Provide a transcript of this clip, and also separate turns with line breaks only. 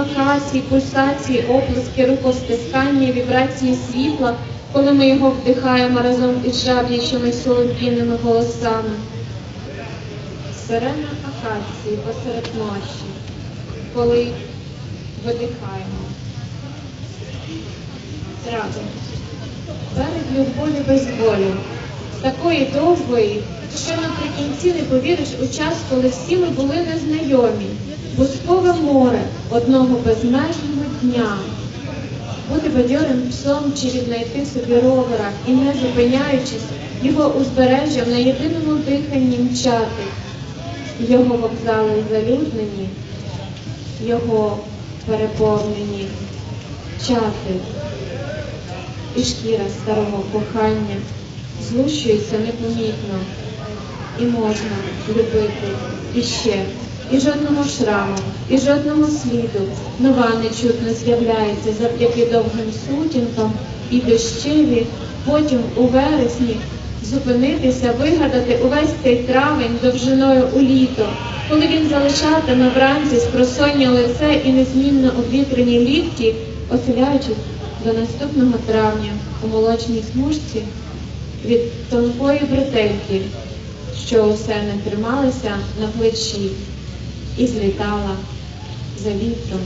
акації, пульсації, оплески, рукостискання, вібрації світла, коли ми його вдихаємо разом із жаб'ячими солов'їними голосами. Сирена акації посеред ночі, коли видихаємо. Зради. Перед любові без болю, такої довгої, що наприкінці не повіриш у час, коли всі ми були незнайомі, бузкове море одного безмежного дня. Бути бадьорим псом чи віднайти собі ровера і, не зупиняючись, його узбережжям на єдиному диханні мчати, його вокзали залюднені, його переповнені чати. І шкіра старого кохання злущується непомітно, і можна любити іще, і жодного шраму, і жодного сліду нова нечутно з'являється завдяки довгим сутінкам і дощеві, потім у вересні зупинитися, вигадати увесь цей травень довжиною у літо, коли він залишатиме вранці спросоння лице і незмінно обвітрені лікті, оселяючись до наступного травня у молочній смужці від тонкої бретельки, що усе не трималася на плечі і злітала за вітром.